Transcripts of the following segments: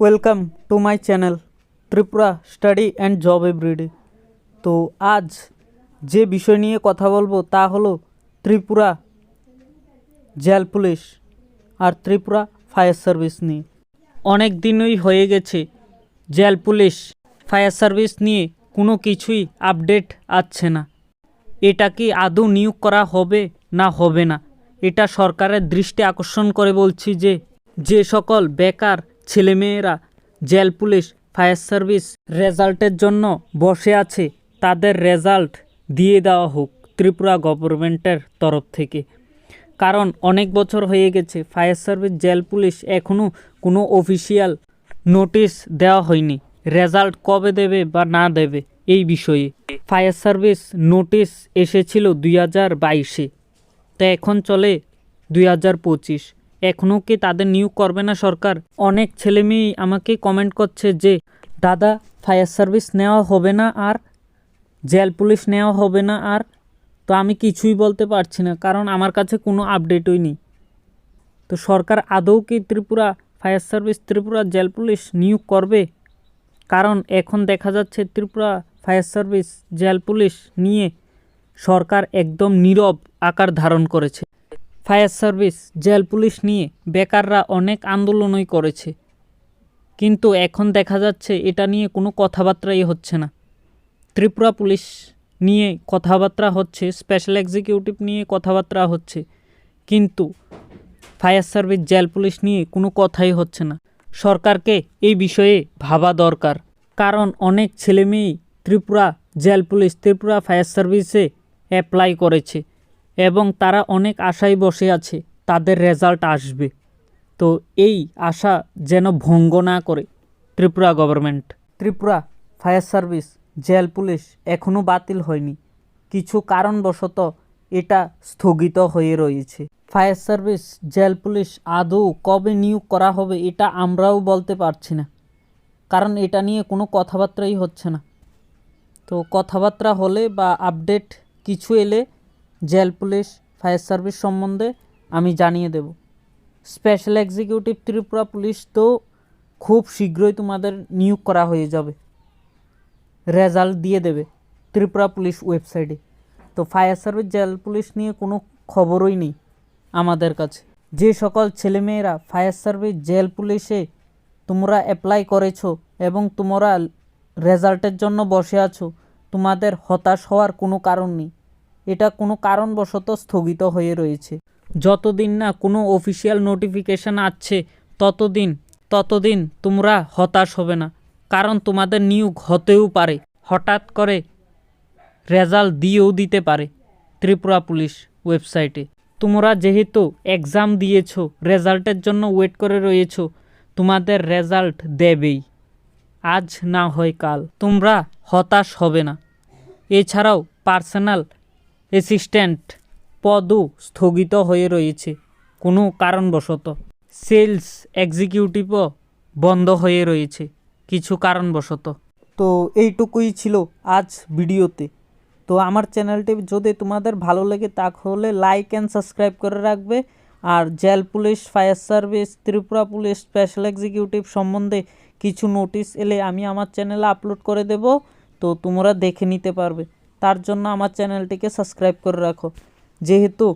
Welcome to my channel Tripura study and job everyday তো আজ যে বিষয় নিয়ে কথা বলব তা হলো ত্রিপুরা জেল পুলিশ আর ত্রিপুরা ফায়ার সার্ভিস নিয়ে। অনেক দিনই হয়ে গেছে জেল পুলিশ ফায়ার সার্ভিস নিয়ে কোনো কিছুই আপডেট আসছে না। এটা কি আদৌ নিয়োগ করা হবে না হবে না? এটা সরকারের দৃষ্টি আকর্ষণ করে বলছি যে যে সকল বেকার ছেলেমেয়েরা জেল পুলিশ, ফায়ার সার্ভিস রেজাল্টের জন্য বসে আছে। তাদের রেজাল্ট দিয়ে দেওয়া হোক ত্রিপুরা গভর্নমেন্টের তরফ থেকে। কারণ অনেক বছর হয়ে গেছে ফায়ার সার্ভিস, জেল পুলিশ এখনও কোনো অফিসিয়াল নোটিশ দেওয়া হয়নি। রেজাল্ট কবে দেবে বা না দেবে এই বিষয়ে। ফায়ার সার্ভিস নোটিশ এসেছিল দুই হাজার বাইশে। তো এখন চলে দুই হাজার পঁচিশ। এখনও কি তাদের নিয়োগ করবে না সরকার? অনেক ছেলেমেয়েই আমাকে কমেন্ট করছে যে, দাদা ফায়ার সার্ভিস নেওয়া হবে না আর জেল পুলিশ নেওয়া হবে না আর। তো আমি কিছুই বলতে পারছি না, কারণ আমার কাছে কোনো আপডেটই নেই। তো সরকার আদৌ কি Tripura fire service Tripura jail police নিয়োগ করবে? কারণ এখন দেখা যাচ্ছে Tripura fire service jail police নিয়ে সরকার একদম নীরব আকার ধারণ করেছে। ফায়ার সার্ভিস, জেল পুলিশ নিয়ে বেকাররা অনেক আন্দোলনই করেছে। কিন্তু এখন দেখা যাচ্ছে এটা নিয়ে কোনো কথাবার্তাই হচ্ছে না। ত্রিপুরা পুলিশ নিয়ে কথাবার্তা হচ্ছে স্পেশাল এক্সিকিউটিভ নিয়ে কথাবার্তা হচ্ছে, কিন্তু ফায়ার সার্ভিস, জেল পুলিশ নিয়ে কোনো কথাই হচ্ছে না। সরকারকে এই বিষয়ে ভাবা দরকার। কারণ অনেক ছেলেমেয়েই Tripura jail police, Tripura fire সার্ভিসে অ্যাপ্লাই করেছে। এবং তারা অনেক আশায় বসে আছে, তাদের রেজাল্ট আসবে। তো এই আশা যেন ভঙ্গ না করে Tripura government. Tripura fire service, jail police এখনও বাতিল হয়নি। কিছু কারণবশত এটা স্থগিত হয়ে রয়েছে। ফায়ার সার্ভিস, জেল পুলিশ আদৌ কবে নিয়োগ করা হবে এটা আমরাও বলতে পারছি না। কারণ এটা নিয়ে কোনো কথাবার্তাই হচ্ছে না। তো কথাবার্তা হলে বা আপডেট কিছু এলে জেল পুলিশ, ফায়ার সার্ভিস সম্বন্ধে আমি জানিয়ে দেব। স্পেশাল এক্সিকিউটিভ ত্রিপুরা পুলিশ তো খুব শীঘ্রই তোমাদের নিয়োগ করা হয়ে যাবে। রেজাল্ট দিয়ে দেবে ত্রিপুরা পুলিশ ওয়েবসাইটে। তো ফায়ার সার্ভিস, জেল পুলিশ নিয়ে কোনো খবরই নেই আমাদের কাছে। যে সকল ছেলেমেয়েরা ফায়ার সার্ভিস, জেল পুলিশে তোমরা অ্যাপ্লাই করেছ এবং তোমরা রেজাল্টের জন্য বসে আছো, তোমাদের হতাশ হওয়ার কোনো কারণ নেই। এটা কোনো কারণবশত স্থগিত হয়ে রয়েছে। যতদিন না কোনো অফিসিয়াল নোটিফিকেশান আসছে, ততদিন ততদিন তোমরা হতাশ হবে না। কারণ তোমাদের নিয়োগ হতেও পারে। হঠাৎ করে রেজাল্ট দিয়েও দিতে পারে ত্রিপুরা পুলিশ ওয়েবসাইটে। তোমরা যেহেতু এক্সাম দিয়েছ, রেজাল্টের জন্য ওয়েট করে রয়েছো, তোমাদের রেজাল্ট দেবেই। আজ না হয় কাল। তোমরা হতাশ হবে না। এছাড়াও পার্সোনাল অ্যাসিস্ট্যান্ট পদও স্থগিত হয়ে রয়েছে, কোনো কারণবশত। সেলস এক্সিকিউটিভও বন্ধ হয়ে রয়েছে, কিছু কারণবশত। তো এইটুকুই ছিল আজ ভিডিওতে। তো আমার চ্যানেলটি যদি তোমাদের ভালো লাগে তাহলে লাইক অ্যান্ড সাবস্ক্রাইব করে রাখবে। আর jail police, fire service, Tripura police special executive সম্বন্ধে কিছু নোটিশ এলে আমি আমার চ্যানেলে আপলোড করে দেব। তো তোমরা দেখে নিতে পারবে। তার জন্য আমার চ্যানেলটিকে সাবস্ক্রাইব করে রাখো। যেহেতু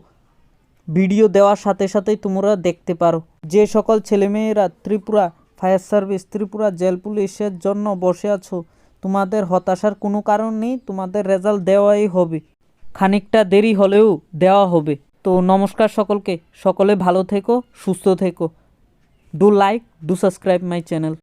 ভিডিও দেওয়ার সাথে সাথেই তোমরা দেখতে পারো। যে সকল ছেলেমেয়েরা Tripura fire service, Tripura jail পুলিশের জন্য বসে আছো, তোমাদের হতাশার কোনো কারণ নেই, তোমাদের রেজাল্ট দেওয়াই হবে। খানিকটা দেরি হলেও দেওয়া হবে। তো নমস্কার সকলকে, সকলে ভালো থেকো, সুস্থ থেকো। Do like do subscribe my channel.